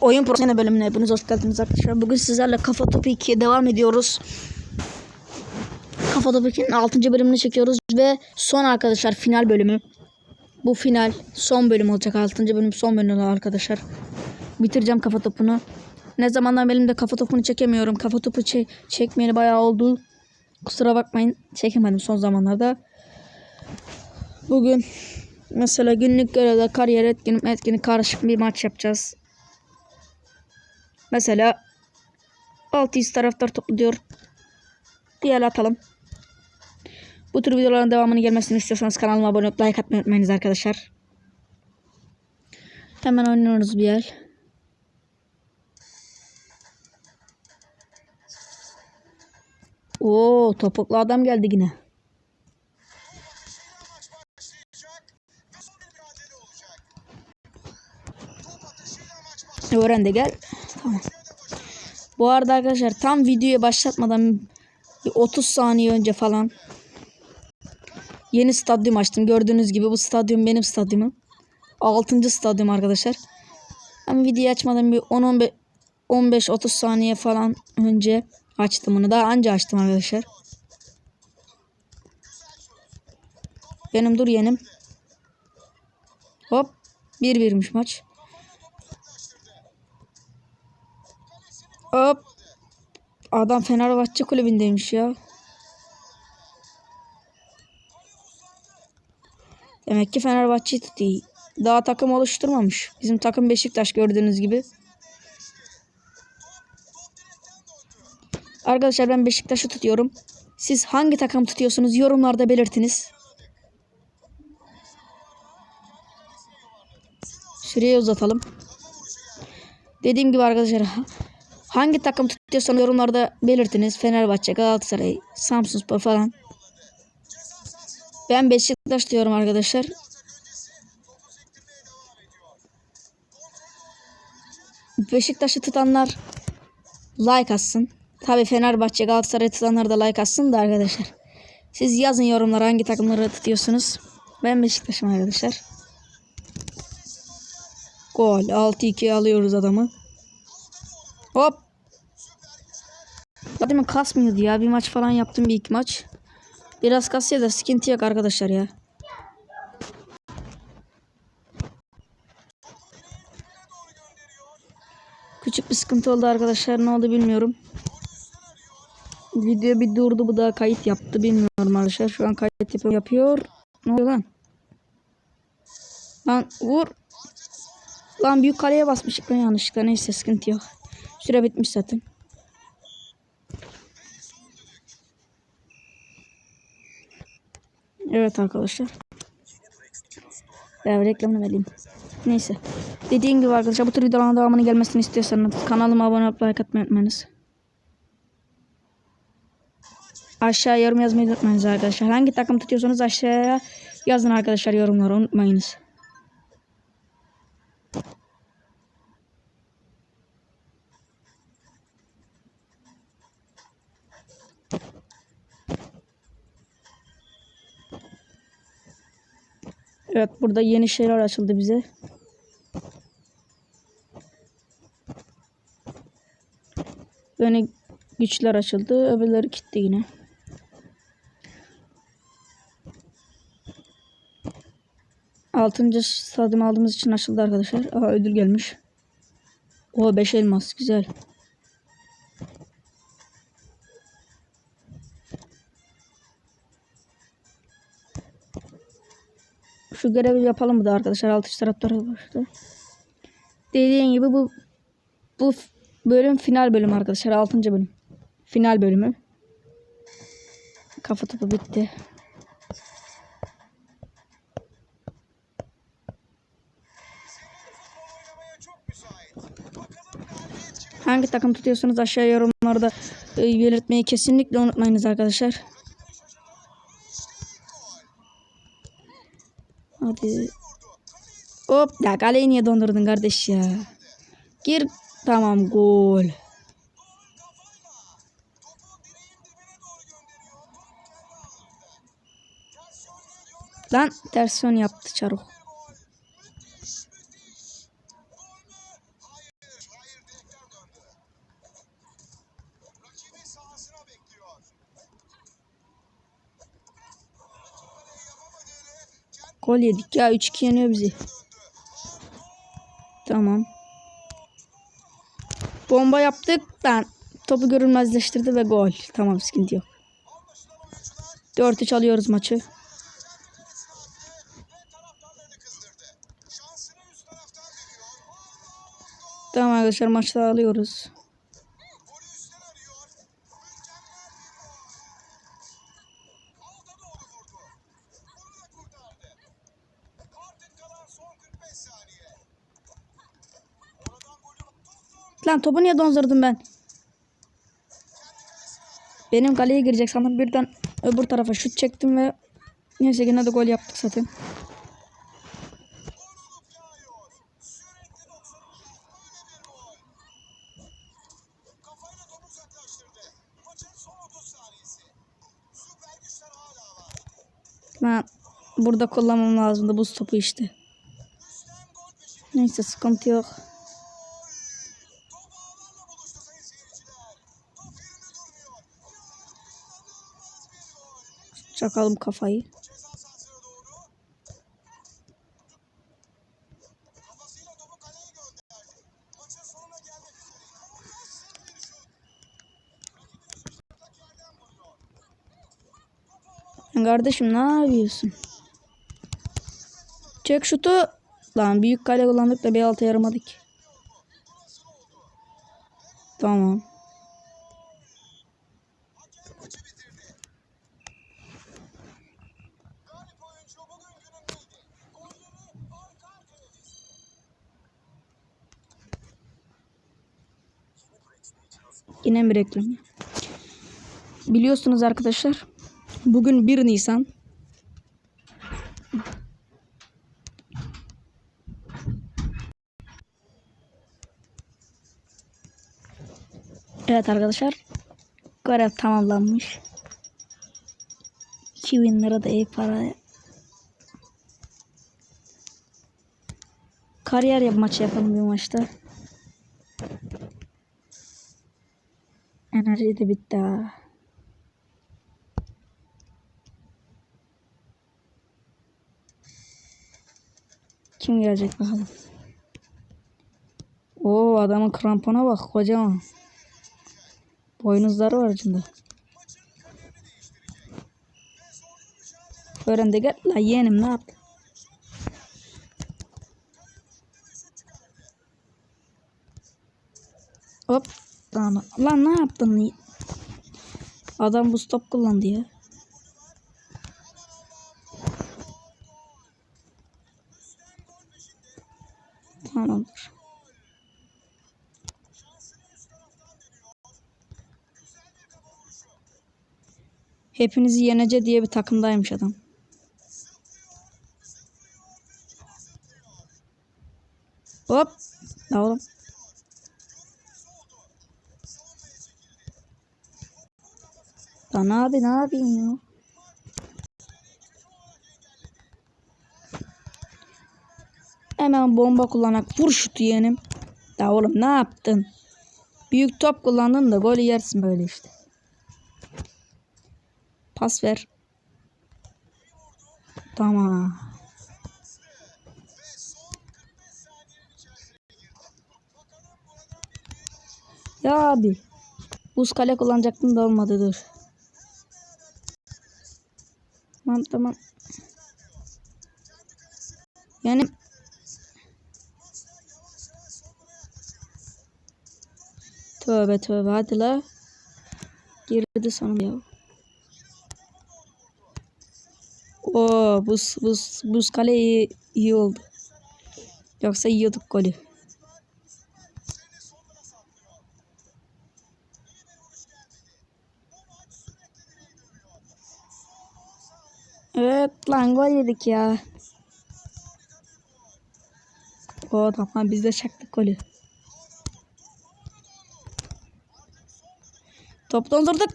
Oyun profesyonel bölümüne hepiniz hoş geldiniz arkadaşlar. Bugün sizlerle Kafa Topu 2'ye devam ediyoruz. Kafa Topu 2'nin 6. bölümünü çekiyoruz ve son arkadaşlar final bölümü. Bu final son bölüm olacak. 6. bölüm son bölüm arkadaşlar. Bitireceğim Kafa Topu'nu. Ne zamandan benim de Kafa Topu'nu çekemiyorum. Kafa Topu çe çekmeyeli bayağı oldu. Kusura bakmayın çekemedim son zamanlarda. Bugün mesela günlük görevde kariyer etkinlik etkinlik karışık bir maç yapacağız. Mesela 600 taraftar topluyor. Diğer atalım. Bu tür videoların devamını gelmesini istiyorsanız kanalıma abone olup like atmayı unutmayınız arkadaşlar. Hemen oynuyoruz bir yer. Oo topuklu adam geldi yine. Öğren de gel. Tamam. Bu arada arkadaşlar tam videoyu başlatmadan bir 30 saniye önce falan yeni stadyum açtım. Gördüğünüz gibi bu stadyum benim stadyumum. 6. stadyum arkadaşlar. Ama videoyu açmadan bir 10 15-30 saniye falan önce açtım bunu. Daha anca açtım arkadaşlar. Benim dur yenim. Hop. 1-1'miş maç. Hop. Adam Fenerbahçe kulübündeymiş ya. Demek ki Fenerbahçe tutuyor. Daha takım oluşturmamış. Bizim takım Beşiktaş gördüğünüz gibi. Arkadaşlar ben Beşiktaş'ı tutuyorum. Siz hangi takım tutuyorsunuz yorumlarda belirtiniz. Süreyi uzatalım. Dediğim gibi arkadaşlar hangi takım tutuyorsanız yorumlarda belirtiniz. Fenerbahçe, Galatasaray, Samsunspor falan. Ben Beşiktaş diyorum arkadaşlar. Beşiktaş'ı tutanlar like atsın. Tabi Fenerbahçe, Galatasaray tutanlar da like atsın da arkadaşlar. Siz yazın yorumlara hangi takımları tutuyorsunuz. Ben Beşiktaş'ım arkadaşlar. Gol. 6-2 alıyoruz adamı. Hop. Zaten kasmıyordu ya. Bir maç falan yaptım bir iki maç. Biraz kasıyor da sıkıntı yok arkadaşlar ya. Küçük bir sıkıntı oldu arkadaşlar. Ne oldu bilmiyorum. Video bir durdu. Bu da kayıt yaptı. Bilmiyorum arkadaşlar. Şu an kayıt yapıyor. Ne oluyor lan? Lan vur. Lan büyük kaleye basmışık ben yanlışlıkla. Neyse sıkıntı yok. Süre bitmiş zaten. Evet arkadaşlar. Ben reklamını vereyim. Neyse. Dediğim gibi arkadaşlar bu tür videoların devamını gelmesini istiyorsanız kanalıma abone olup like atmayı unutmayınız. Aşağı yorum yazmayı unutmayınız arkadaşlar. Hangi takım tutuyorsanız aşağıya yazın arkadaşlar yorumları unutmayınız. Evet burada yeni şeyler açıldı bize. Yeni güçler açıldı. Öbürleri gitti yine. Altıncı stadyum aldığımız için açıldı arkadaşlar. Aha ödül gelmiş. O 5 elmas güzel. Şu görevi yapalım mı da arkadaşlar altı taraftarı başladı. Dediğim gibi bu bu bölüm final bölüm arkadaşlar 6. bölüm. Final bölümü. Kafa topu bitti. Hangi takım tutuyorsunuz aşağı yorumlarda e, belirtmeyi kesinlikle unutmayınız arkadaşlar. Hadi. Hop ya kaleyi niye dondurdun kardeş ya? Gir. Tamam gol. Lan ters yön yaptı Çaruk. Gol yedik ya 3-2 yeniyor bizi. Tamam. Bomba yaptık. Ben topu görünmezleştirdi ve gol. Tamam sıkıntı yok. 4-3 alıyoruz maçı. Tamam arkadaşlar maçta alıyoruz. Lan topu niye dondurdum ben? Benim kaleye girecek sandım birden öbür tarafa şut çektim ve neyse yine de gol yaptık zaten. Lan burada kullanmam lazımdı buz topu işte. Neyse sıkıntı yok. Çakalım kafayı. Kardeşim ne yapıyorsun? Çek şutu. Lan büyük kale kullandık da bir altı yaramadık. Tamam. Yine bir reklam. Biliyorsunuz arkadaşlar. Bugün 1 Nisan. Evet arkadaşlar. Görev tamamlanmış. 2000 lira da iyi para. Kariyer yap maçı yapalım bir maçta. Enerji de bitti. Kim gelecek bakalım. Oo adamın krampona bak kocaman. Boynuzları var içinde. Öğrendi gel. La yeğenim ne yaptın? Hop. Tamam. Lan ne yaptın? Adam bu stop kullandı ya. Tamamdır. Hepinizi yenece diye bir takımdaymış adam. Hop. Ne oğlum? Lan abi ne yapıyorsun ya? Hemen bomba kullanarak vur şutu yeğenim. Ya oğlum ne yaptın? Büyük top kullandın da golü yersin böyle işte. Pas ver. Tamam. Ya abi. Buz kale kullanacaktım da olmadı dur. Tamam tamam. Yani Tövbe tövbe hadi la. Girdi sonunda ya. Oo buz buz buz kale iyi, iyi oldu. Yoksa yiyorduk golü. Evet lan gol yedik ya. O tamam biz de çaktık golü. Top dondurduk.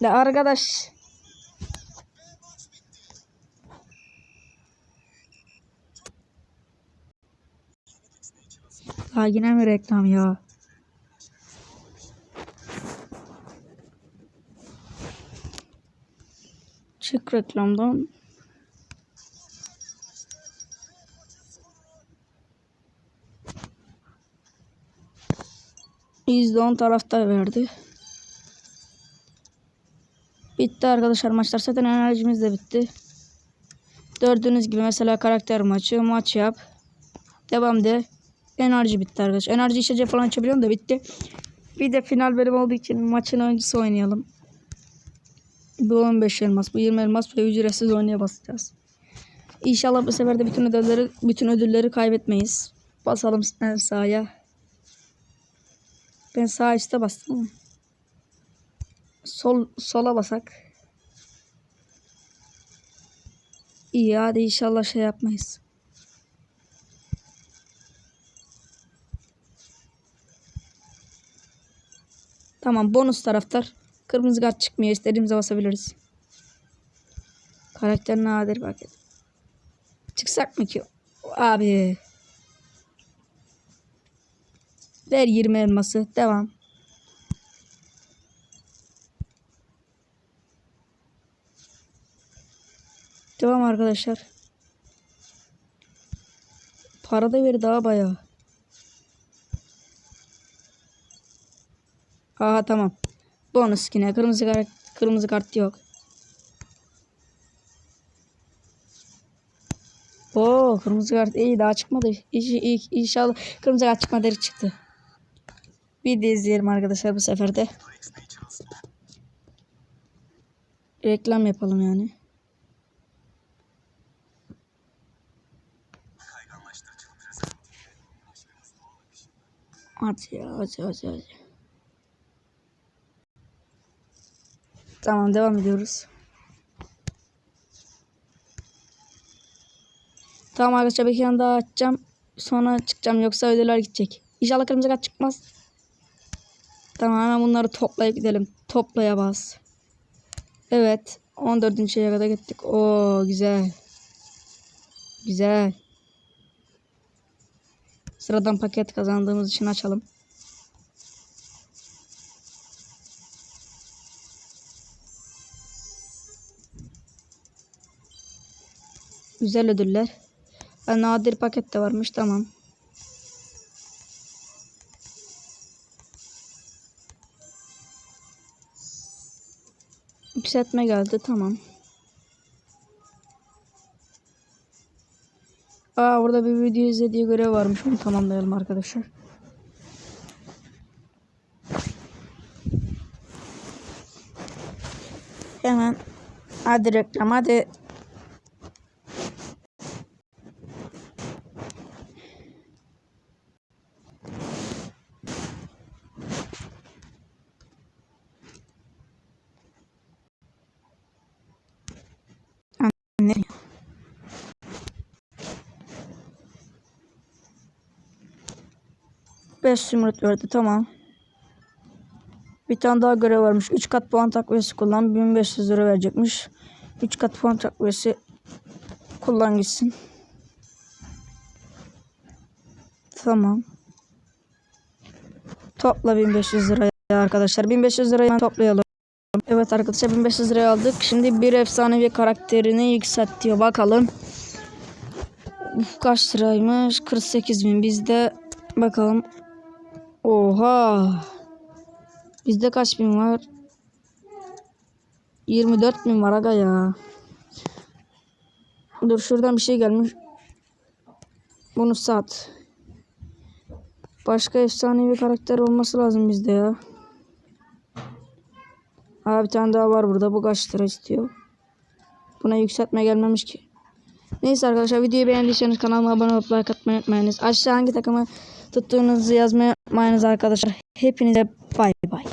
Ya arkadaş. Ha yine mi reklam ya? çık reklamdan. %10 taraftar verdi. Bitti arkadaşlar maçlar. Zaten enerjimiz de bitti. Gördüğünüz gibi mesela karakter maçı, maç yap. Devam de. Enerji bitti arkadaşlar. Enerji içeceği falan açabiliyorum da bitti. Bir de final bölüm olduğu için maçın öncesi oynayalım. Bu 15 elmas, bu 20 elmas ve ücretsiz oynaya basacağız. İnşallah bu sefer de bütün ödülleri bütün ödülleri kaybetmeyiz. Basalım en sağa. Ben sağ üstte bastım. Sol sola basak. İyi hadi inşallah şey yapmayız. Tamam bonus taraftar. Kırmızı kart çıkmıyor. İstediğimize basabiliriz. Karakter nadir bak. Çıksak mı ki? Abi. Ver 20 elması. Devam. Devam arkadaşlar. Para da ver daha bayağı. Aha tamam. Bonus yine. Kırmızı kart, kırmızı kart yok. Oo kırmızı kart iyi daha çıkmadı. İş, iyi, inşallah kırmızı kart çıkmadı çıktı. Bir de izleyelim arkadaşlar bu sefer de. Reklam yapalım yani. Hadi ya hadi hadi hadi. Tamam devam ediyoruz. Tamam arkadaşlar bir kere daha açacağım. Sonra çıkacağım yoksa ödüller gidecek. İnşallah kırmızı kart çıkmaz. Tamam hemen bunları toplayıp gidelim. Toplaya bas. Evet. 14. şeye kadar gittik. Oo güzel. Güzel. Sıradan paket kazandığımız için açalım. Güzel ödüller. Ha, nadir paket de varmış tamam. Yükseltme geldi tamam. Aa orada bir video izlediği görev varmış. Onu tamamlayalım arkadaşlar. Hemen hadi reklam hadi. 5 zümrüt verdi tamam. Bir tane daha görev varmış. 3 kat puan takviyesi kullan. 1500 lira verecekmiş. 3 kat puan takviyesi kullan gitsin. Tamam. Topla 1500 lirayı arkadaşlar. 1500 lirayı toplayalım. Evet arkadaşlar 1500 liraya aldık. Şimdi bir efsanevi karakterini yükselt diyor. Bakalım. Uf, kaç liraymış? 48 bin. Bizde bakalım Oha. Bizde kaç bin var? 24 bin var aga ya. Dur şuradan bir şey gelmiş. Bunu sat. Başka efsanevi karakter olması lazım bizde ya. Aa bir tane daha var burada. Bu kaç lira istiyor? Buna yükseltme gelmemiş ki. Neyse arkadaşlar videoyu beğendiyseniz kanalıma abone olup like atmayı unutmayınız. Aşağı hangi takımı tuttuğunuzu yazmayı unutmayınız arkadaşlar. Hepinize bay bay.